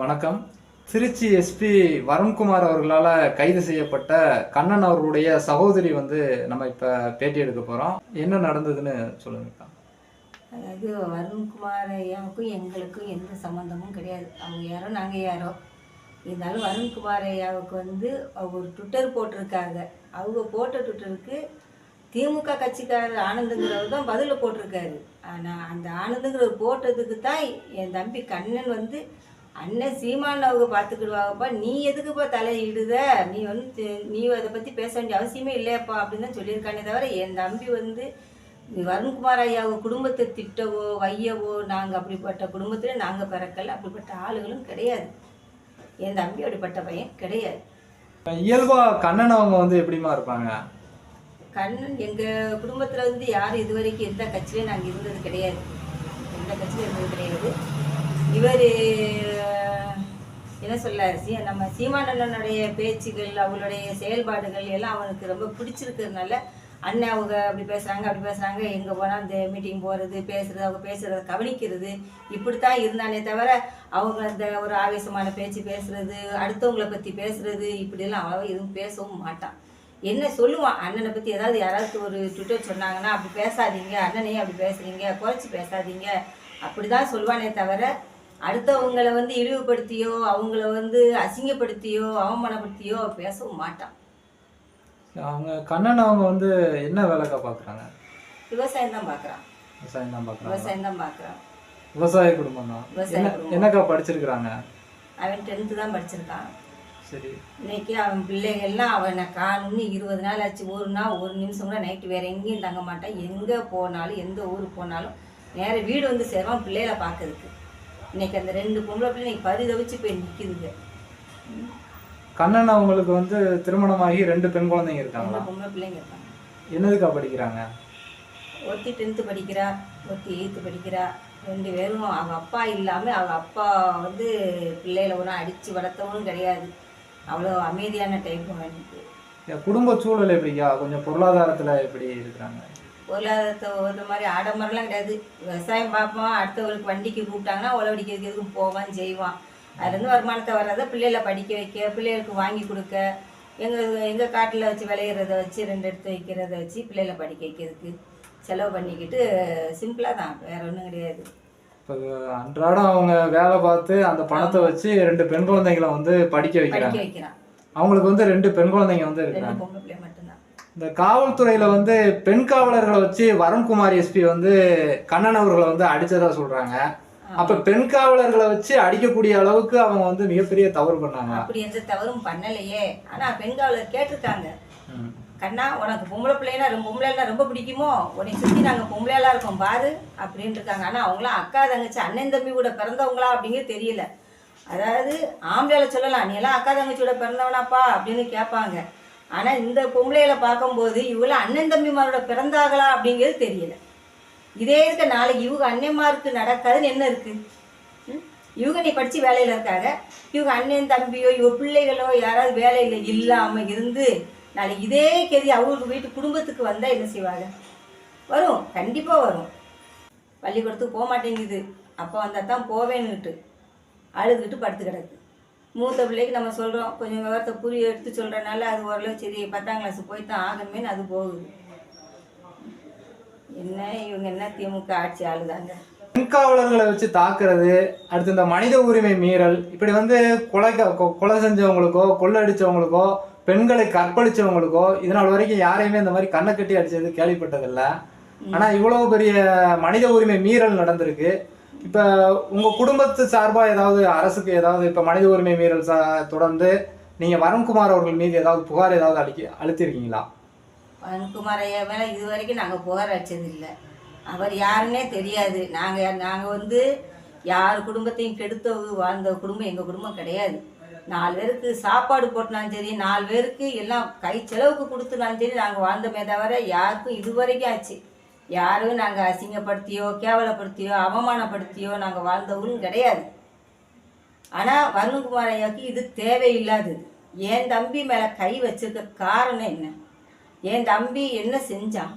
வணக்கம். திருச்சி எஸ்பி வருண்குமார் அவர்களால் கைது செய்யப்பட்ட கண்ணன் அவர்களுடைய சகோதரி வந்து நம்ம இப்போ பேட்டி எடுக்க போகிறோம் என்ன நடந்ததுன்னு சொல்லுங்கக்கா அதாவது வருண்குமார் ஐயாவுக்கும் எங்களுக்கும் எந்த சம்மந்தமும் கிடையாது. அவங்க யாரோ நாங்கள் யாரோ. இருந்தாலும் வருண்குமார் ஐயாவுக்கு வந்து அவங்க ஒரு ட்விட்டர் போட்டிருக்காங்க. அவங்க போட்ட ட்விட்டருக்கு திமுக கட்சிக்காரர் ஆனந்துங்கிறவர் தான் பதிலில் போட்டிருக்காரு. ஆனால் அந்த ஆனந்துங்கிறவர் போட்டதுக்கு தான் என் தம்பி கண்ணன் வந்து அண்ணன் சீமான் அவங்க பார்த்துக்கிடுவாங்கப்பா. நீ எதுக்குப்பா தலையிடுத நீ வந்து நீ அதை பற்றி பேச வேண்டிய அவசியமே இல்லையாப்பா அப்படின்னு தான் சொல்லியிருக்கானே தவிர என் தம்பி வந்து வருண்குமார் ஐயாவை குடும்பத்தை திட்டவோ வையவோ நாங்கள் அப்படிப்பட்ட குடும்பத்தில் நாங்கள் பிறக்கல. அப்படிப்பட்ட ஆளுகளும் கிடையாது. என் தம்பி அப்படிப்பட்ட பையன் கிடையாது. இயல்பாக கண்ணன் அவங்க வந்து எப்படிமா இருப்பாங்க? கண்ணன் எங்கள் குடும்பத்தில் வந்து யாரும் இது வரைக்கும் எந்த கட்சியிலையும் நாங்கள் இருந்தது கிடையாது. எந்த கட்சியிலும் இருந்தது கிடையாது. இவர் என்ன சொல்ல நம்ம சீமானண்ணனுடைய பேச்சுகள் அவங்களுடைய செயல்பாடுகள் எல்லாம் அவனுக்கு ரொம்ப பிடிச்சிருக்கிறதுனால அண்ணன் அவங்க அப்படி பேசுகிறாங்க அப்படி பேசுகிறாங்க எங்கே போனால் அந்த மீட்டிங் போகிறது பேசுகிறது அவங்க பேசுகிறத கவனிக்கிறது. இப்படித்தான் இருந்தானே தவிர அவங்க அந்த ஒரு ஆவேசமான பேச்சு பேசுறது அடுத்தவங்களை பற்றி பேசுறது இப்படியெல்லாம் அவன் எதுவும் பேசவும் மாட்டான். என்ன சொல்லுவான்? அண்ணனை பற்றி ஏதாவது யாராவது ஒரு ட்விட்டர் சொன்னாங்கன்னா அப்படி பேசாதீங்க. அண்ணனையும் அப்படி பேசுறீங்க. குறைச்சி பேசாதீங்க. அப்படி தான் சொல்லுவானே தவிர அடுத்தவங்களை வந்து இழிவுபடுத்தியோ அவங்கள வந்து அசிங்கப்படுத்தியோ அவமானப்படுத்தியோ பேசவும் மாட்டான். அவங்க கண்ணன் அவங்க வந்து என்ன வேலைக்கா பார்க்குறாங்க விவசாயம் தான் பார்க்குறான் விவசாயம் தான் பார்க்குறாங்க விவசாயம் தான் பார்க்குறான் விவசாய குடும்பம். தான். என்னக்கா படிச்சிருக்கிறாங்க? அவன் டென்த்து தான் படிச்சிருக்கான். சரி. இன்னைக்கு அவன் பிள்ளைகள்லாம் அவனை காணும்னு இருபது நாள் ஆச்சு. ஒரு நாள் ஒரு நிமிஷம் கூட நைட்டு வேற எங்கேயும் தங்க மாட்டான். எங்கே போனாலும் எந்த ஊருக்கு போனாலும் நேர வீடு வந்து சேருவான் பிள்ளைகளை பார்க்கறதுக்கு. இன்னைக்கு அந்த ரெண்டு பொம்பளை பிள்ளை இன்னைக்கு பரிதவிச்சு போய் நிற்கிதுங்க கண்ணன் அவங்களுக்கு வந்து திருமணமாகி ரெண்டு பெண் குழந்தைங்க ரெண்டு இருக்காங்களா? பொம்பளை பிள்ளைங்க இருக்காங்க. என்னதுக்கா படிக்கிறாங்க? ஒருத்தி டென்த்து படிக்கிறா ஒருத்தி எயித்து படிக்கிறா. ரெண்டு பேரும் அவங்க அப்பா இல்லாமல் அவங்க அப்பா வந்து பிள்ளைகளை ஒன்றும் அடித்து வளர்த்தவனும் கிடையாது. அவ்வளோ அமைதியான டைப் என் குடும்ப சூழல் எப்படிக்கா கொஞ்சம் பொருளாதாரத்தில் எப்படி இருக்கிறாங்க? பொருளாதாரத்தை ஒரு மாதிரி ஆடம்பரம்லாம் கிடையாது. விவசாயம் பார்ப்பான் அடுத்தவங்களுக்கு வண்டிக்கு கூப்பிட்டாங்கன்னா உழவடிக்கிறதுக்கு எதுக்கும் போவான் செய்வான். அதுலேருந்து வருமானத்தை வர்றதை பிள்ளைகளை படிக்க வைக்க பிள்ளைகளுக்கு வாங்கி கொடுக்க எங்கள் எங்கள் காட்டில் வச்சு விளையிறத வச்சு ரெண்டு எடுத்து வைக்கிறத வச்சு பிள்ளைகளை படிக்க வைக்கிறதுக்கு செலவு பண்ணிக்கிட்டு சிம்பிளாக தான் வேற ஒன்றும் கிடையாது. இப்போ அன்றாடம் அவங்க வேலை பார்த்து அந்த பணத்தை வச்சு ரெண்டு பெண் குழந்தைகளை வந்து படிக்க வைக்கிறாங்க. வைக்கிறான். அவங்களுக்கு வந்து ரெண்டு பெண் குழந்தைங்க வந்து இருக்கிறாங்க இந்த காவல்துறையில வந்து பெண் காவலர்களை வச்சு வருண்குமார் எஸ்பி வந்து கண்ணன் அவர்களை வந்து அடிச்சதா சொல்றாங்க. அப்ப பெண் காவலர்களை வச்சு அடிக்கக்கூடிய அளவுக்கு அவங்க வந்து மிகப்பெரிய தவறு பண்ணாங்க. அப்படி எந்த தவறும் பண்ணலையே. ஆனால் பெண்காவலர் கேட்டிருக்காங்க. ம். கண்ணா உனக்கு பொம்பளை பிள்ளைனா ரொம்ப பொம்பளைலாம் ரொம்ப பிடிக்குமோ? உன்னை சுற்றி நாங்கள் பொம்பளையெல்லாம் இருக்கோம் பாரு அப்படின்னு இருக்காங்க ஆனால் அவங்களாம் அக்கா தங்கச்சி அண்ணன் தம்பி கூட பிறந்தவங்களா அப்படிங்கிறது தெரியல. அதாவது ஆம்பளையால சொல்லலாம் நீ எல்லாம் அக்கா தங்கச்சியோட பிறந்தவனாப்பா அப்படின்னு கேட்பாங்க. ஆனால் இந்த பொம்பளைகளை பார்க்கும்போது இவங்களாம் அண்ணன் தம்பிமாரோட பிறந்தாங்களா அப்படிங்கிறது தெரியல. இதே இருக்க நாளைக்கு இவங்க அண்ணன்மாருக்கு நடக்காதுன்னு என்ன இருக்கு? ம்? இவங்க நீ படித்து வேலையில் இருக்காங்க. இவங்க அண்ணன் தம்பியோ இவங்க பிள்ளைகளோ யாராவது வேலையில் இல்லாமல் இருந்து நாளைக்கு இதே கெதி அவங்களுக்கு வீட்டு குடும்பத்துக்கு வந்தால் என்ன செய்வாங்க? வரும். கண்டிப்பாக வரும். பள்ளிக்கூடத்துக்கு போக மாட்டேங்குது. அப்போ வந்தால் தான் போவேன்னுட்டு. அழுதுகிட்டு படுத்து கிடக்கு. மூத்த பிள்ளைக்கு நம்ம சொல்கிறோம் கொஞ்சம் விவரத்தை புரிய எடுத்து சொல்கிறனால அது ஓரளவு சரி. பத்தாம் கிளாஸ் போய் தான் ஆகணுமேனு அது போகுது. என்ன இவங்க என்ன திமுக ஆட்சி ஆளுதாங்க? பெண் காவலர்களை வச்சு தாக்குறது அடுத்து இந்த மனித உரிமை மீறல் இப்படி வந்து கொலை கொலை செஞ்சவங்களுக்கோ கொள்ளடிச்சவங்களுக்கோ பெண்களை கற்பழிச்சவங்களுக்கோ இதனால் வரைக்கும் யாரையுமே இந்த மாதிரி கண்ணை கட்டி அடிச்சது கேள்விப்பட்டதில்ல. ஆனா இவ்வளவு பெரிய மனித உரிமை மீறல் நடந்திருக்கு. இப்ப உங்க குடும்பத்து சார்பா ஏதாவது அரசுக்கு ஏதாவது இப்ப மனித உரிமை மீறல் சா- தொடர்ந்து நீங்க வருண்குமார் அவர்கள் மீது ஏதாவது புகார் ஏதாவது அளிக்க அழுத்திருக்கீங்களா வருண்குமார் ஐயா மேலே இது வரைக்கும் நாங்கள் புகார் அடிச்சது இல்லை அவர் யாருன்னே தெரியாது. நாங்கள் நாங்கள் வந்து யார் குடும்பத்தையும் கெடுத்த வாழ்ந்த குடும்பம் எங்கள் குடும்பம் கிடையாது. நாலு பேருக்கு சாப்பாடு போட்டினாலும் சரி நாலு பேருக்கு எல்லாம் கை செலவுக்கு கொடுத்துனாலும் சரி நாங்கள் வாழ்ந்தமே தவிர யாருக்கும் இது வரைக்கும் ஆச்சு. யாரும் நாங்கள் அசிங்கப்படுத்தியோ கேவலப்படுத்தியோ அவமானப்படுத்தியோ நாங்கள் வாழ்ந்த ஊரும் கிடையாது. ஆனால் வருண்குமார் ஐயாவுக்கு இது தேவையில்லாதது. என் தம்பி மேலே கை வச்சிருக்க காரணம் என்ன? என் தம்பி என்ன செஞ்சான்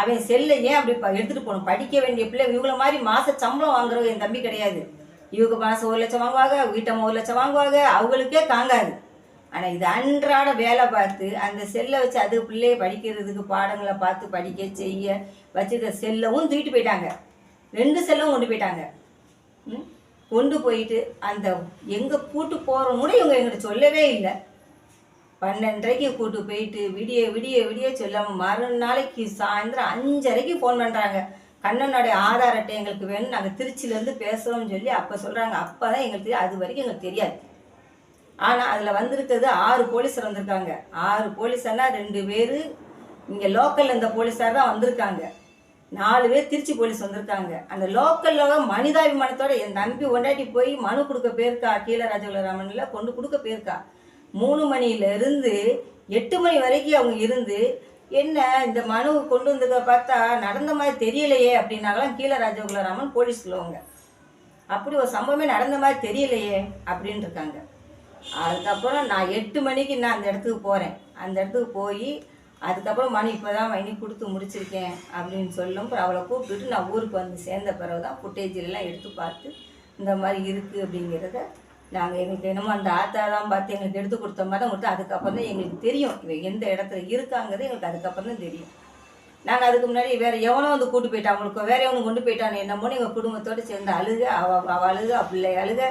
அவன் செல்லை ஏன் அப்படி எடுத்துகிட்டு போகணும்? படிக்க வேண்டிய பிள்ளை இவங்கள மாதிரி மாத சம்பளம் வாங்குறவங்க என் தம்பி கிடையாது. இவங்க மாதம் ஒரு லட்சம் வாங்குவாங்க வீட்டம்மா ஒரு லட்சம் வாங்குவாங்க அவங்களுக்கே தாங்காது. ஆனால் இது அன்றாட வேலை பார்த்து அந்த செல்லை வச்சு அது பிள்ளைய படிக்கிறதுக்கு பாடங்களை பார்த்து படிக்க செய்ய வச்சுருக்க செல்லவும் தூக்கிட்டு போயிட்டாங்க. ரெண்டு செல்லும் கொண்டு போயிட்டாங்க. ம்? கொண்டு போயிட்டு அந்த எங்கே கூட்டு போகிறோம் கூட இவங்க எங்கிட்ட சொல்லவே இல்லை. பன்னெண்டரைக்கு கூட்டு போயிட்டு விடிய விடிய விடிய சொல்லாம மறுநாளைக்கு சாயந்தரம் அஞ்சரைக்கு ஃபோன் பண்ணுறாங்க கண்ணனுடைய ஆதார் அட்டை எங்களுக்கு வேணும். நாங்கள் திருச்சியிலேருந்து பேசுகிறோம்னு சொல்லி அப்போ சொல்கிறாங்க அப்போ தான் எங்களுக்கு தெரியும். அது வரைக்கும் எங்களுக்கு தெரியாது. ஆனால் அதில் வந்திருக்கிறது ஆறு போலீஸ் வந்திருக்காங்க. ஆறு போலீஸர்னா ரெண்டு பேர் இங்கே லோக்கலில் இந்த போலீஸார் தான் வந்திருக்காங்க. நாலு பேர் திருச்சி போலீஸ் வந்திருக்காங்க. அந்த லோக்கலில் மனிதாபிமானத்தோட என் தம்பி ஒன்றாட்டி போய் மனு கொடுக்க போயிருக்கா கீழே ராஜகுலராமனில் கொண்டு கொடுக்க போயிருக்கா. மூணு மணியில இருந்து எட்டு மணி வரைக்கும் அவங்க இருந்து என்ன இந்த மனு கொண்டு வந்ததை பார்த்தா நடந்த மாதிரி தெரியலையே அப்படின்னாலாம் கீழே ராஜகுலராமன் போலீஸ் சொல்லுவாங்க அப்படி ஒரு சம்பவமே நடந்த மாதிரி தெரியலையே அப்படின்னு இருக்காங்க. அதுக்கப்புறம் நான் எட்டு மணிக்கு நான் அந்த இடத்துக்கு போகிறேன் அந்த இடத்துக்கு போய் அதுக்கப்புறம் மணி இப்போ தான் மணி கொடுத்து முடிச்சிருக்கேன் அப்படின்னு சொல்லும். அப்புறம் அவளை கூப்பிட்டுட்டு நான் ஊருக்கு வந்து சேர்ந்த பிறகு தான் footage எடுத்து பார்த்து இந்த மாதிரி இருக்குது அப்படிங்கிறத நாங்கள் எங்களுக்கு என்னமோ அந்த ஆத்தா தான் பார்த்து எங்களுக்கு எடுத்து கொடுத்த மாதிரி தான் கொடுத்து அதுக்கப்புறம் தான் எங்களுக்கு தெரியும். இவ எந்த இடத்துல இருக்காங்கிறது எங்களுக்கு அதுக்கப்புறம் தான் தெரியும். நாங்கள் அதுக்கு முன்னாடி வேறு எவனோ வந்து கூட்டு போயிட்டான் அவங்களுக்கு வேற எவனும் கொண்டு போயிட்டான் என்னமோ எங்கள் குடும்பத்தோடு சேர்ந்து அழுக அவ அவ அழுக பிள்ளை அழுக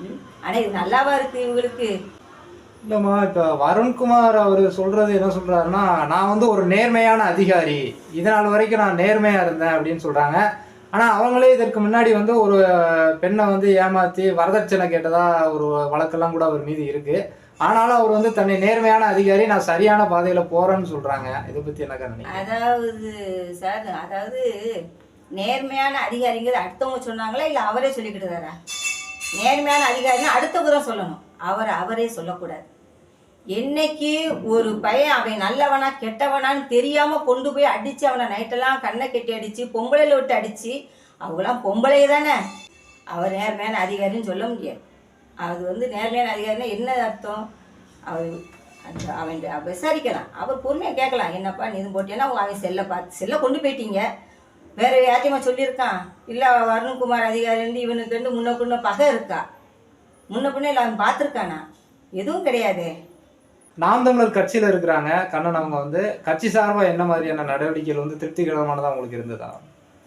ம். ஆனா இது நல்லாவா இருக்கு இவங்களுக்கு? இல்லைம்மா இப்போ வருண்குமார் அவர் சொல்றது என்ன சொல்றாருன்னா நான் வந்து ஒரு நேர்மையான அதிகாரி. இதனால் வரைக்கும் நான் நேர்மையாக இருந்தேன் அப்படின்னு சொல்றாங்க. ஆனால் அவங்களே இதற்கு முன்னாடி வந்து ஒரு பெண்ணை வந்து ஏமாற்றி வரதட்சணை கேட்டதா ஒரு வழக்கெல்லாம் கூட அவர் மீது இருக்கு. ஆனாலும் அவர் வந்து தன்னை நேர்மையான அதிகாரி நான் சரியான பாதையில் போறேன்னு சொல்றாங்க. இதை பற்றி என்ன நினைக்கிறீங்க? அதாவது சார் அதாவது நேர்மையான அதிகாரிங்கிறது அடுத்தவங்க சொன்னாங்களா இல்லை அவரே சொல்லிக்கிட்டுதாரா? நேர்மையான அதிகாரின்னு அடுத்த தான் சொல்லணும். அவர் அவரே சொல்லக்கூடாது. என்னைக்கு ஒரு பையன் அவன் நல்லவனா கெட்டவனான்னு தெரியாம கொண்டு போய் அடிச்சு அவனை நைட்டெல்லாம் கண்ணை கெட்டி அடிச்சு பொம்பளையில விட்டு அடிச்சு அவங்களாம் பொம்பளை தானே? அவர் நேர்மையான அதிகாரின்னு சொல்ல முடியாது. அது வந்து நேர்மையான அதிகாரின்னா என்ன அர்த்தம்? அவர் அந்த அவன் விசாரிக்கலாம். அவர் பொறுமையாக கேட்கலாம். என்னப்பா நீ இது போட்டேன்னா அவன் செல்லை பார்த்து செல்லை கொண்டு போயிட்டீங்க. வேற யார்ட்டையுமா சொல்லியிருக்கான். இல்லை வருண்குமார் அதிகாரி இவனுக்கு வந்து முன்ன பின்ன பகை இருக்கா? முன்ன பின்ன இல்லை அவன் பார்த்துருக்கானா? எதுவும் கிடையாதே. நாம் தமிழர் கட்சியில் இருக்கிறாங்க. கண்ணன் அவங்க வந்து கட்சி சார்பாக என்ன மாதிரியான நடவடிக்கைகள் வந்து திருப்திகரமானதாக உங்களுக்கு இருந்ததா?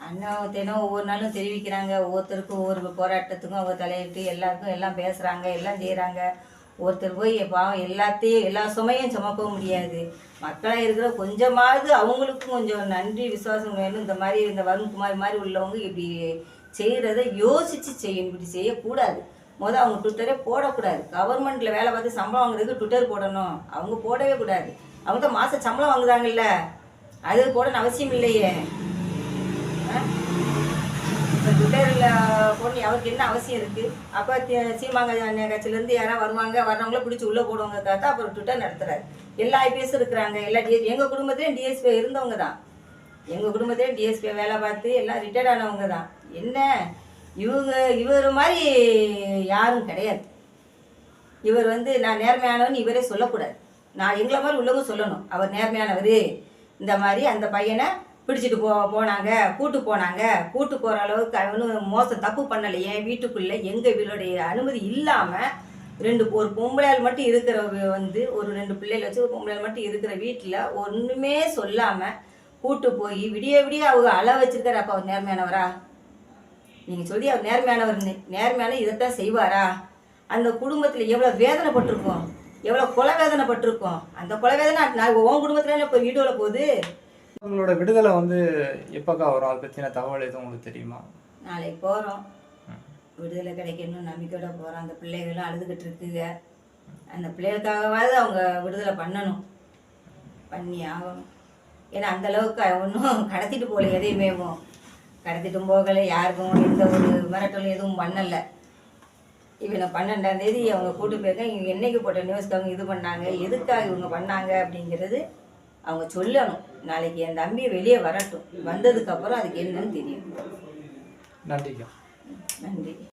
அண்ணன் தினம் ஒவ்வொரு நாளும் தெரிவிக்கிறாங்க. ஒவ்வொருத்தருக்கும் ஒவ்வொரு போராட்டத்துக்கும் அவங்க தலையிட்டு எல்லாருக்கும் எல்லாம் பேசுகிறாங்க எல்லாம் செய்கிறாங்க ஒருத்தர் போய் பாவம் எல்லாத்தையும் எல்லா சுமையும் சுமக்கவும் முடியாது. மக்களாக இருக்கிற கொஞ்சமாவது அவங்களுக்கும் கொஞ்சம் நன்றி விசுவாசம் வேணும். இந்த மாதிரி இந்த வருண்குமார் மாதிரி உள்ளவங்க இப்படி செய்கிறத யோசித்து செய்யணும் இப்படி செய்யக்கூடாது. முதல் அவங்க ட்விட்டரே போடக்கூடாது. கவர்மெண்ட்டில் வேலை பார்த்து சம்பளம் வாங்குறதுக்கு ட்விட்டர் போடணும். அவங்க போடவே கூடாது. அவங்க தான் மாத சம்பளம் வாங்குறாங்கல்ல. அது போடணும் அவசியம் இல்லையே இப்போ ட்விட்டரில் போட்டு அவருக்கு என்ன அவசியம் இருக்குது அப்போ சீமாங்க கட்சியிலேருந்து யாராவது வருவாங்க? வர்றவங்கள பிடிச்சி உள்ளே போடுவாங்க தாத்தா அப்புறம் ட்விட்டர் நடத்துறாரு. எல்லா ஐபிஎஸ் இருக்கிறாங்க. எல்லா டிஎஸ் எங்கள் குடும்பத்திலையும் டிஎஸ்பி இருந்தவங்க தான். எங்கள் குடும்பத்திலையும் டிஎஸ்பி வேலை பார்த்து எல்லாம் ரிட்டையர்ட் ஆனவங்க தான். என்ன? இவங்க இவர் மாதிரி யாரும் கிடையாது. இவர் வந்து நான் நேர்மையானவன் இவரே சொல்லக்கூடாது. நான் எங்களை மாதிரி உள்ளவங்க சொல்லணும். அவர் நேர்மையானவர். இந்த மாதிரி அந்த பையனை பிடிச்சிட்டு போ போனாங்க கூட்டு போனாங்க. கூட்டு போகிற அளவுக்கு அவனும் மோசம் தப்பு பண்ணலையே. வீட்டுக்குள்ளே எங்கள் வீடுடைய அனுமதி இல்லாமல் ரெண்டு ஒரு பொம்பளையால் மட்டும் இருக்கிற வந்து ஒரு ரெண்டு பிள்ளைகள் வச்சு ஒரு பொம்பளையால் மட்டும் இருக்கிற வீட்டில் ஒன்றுமே சொல்லாமல் கூட்டு போய் விடிய விடிய அவங்க அள வச்சிருக்காரு. அப்போ அவர் நேர்மையானவரா? நீங்கள் சொல்லி அவர் நேர்மையானவர் நேர்மையான இதைத்தான் செய்வாரா? அந்த குடும்பத்தில் எவ்வளோ வேதனைப்பட்டிருக்கோம். எவ்வளோ கொலை வேதனைப்பட்டிருக்கோம். அந்த கொலை வேதனை நான் உன் குடும்பத்தில் இப்போ வீடியோவில் போகுது. உங்களோட விடுதலை வந்து எப்போக்கா வரும்? அதை பற்றின தகவல் எதுவும் உங்களுக்கு தெரியுமா? நாளைக்கு போகிறோம் விடுதலை கிடைக்கணும்னு நம்பிக்கையோட போகிறோம் அந்த பிள்ளைகளும் அழுதுகிட்டு இருக்குங்க. அந்த பிள்ளைகளுக்காகவாவது அவங்க விடுதலை பண்ணணும். பண்ணி ஆகணும். ஏன்னா அந்த அளவுக்கு ஒன்றும் கடத்திட்டு போகல எதையுமே கடத்திட்டும் போகலை. யாருக்கும் எந்த ஒரு மிரட்டலும் எதுவும் பண்ணலை. இவனை பன்னெண்டாம் தேதி அவங்க கூட்டு போயிருக்காங்க. இவங்க என்னைக்கு போட்ட நியூஸ்க்கு அவங்க இது பண்ணாங்க? எதுக்காக இவங்க பண்ணாங்க? அப்படிங்கிறது அவங்க சொல்லணும். நாளைக்கு என் தம்பி வெளியே வரட்டும். வந்ததுக்கப்புறம் அதுக்கு என்னன்னு தெரியும். நன்றிக்கா. நன்றி.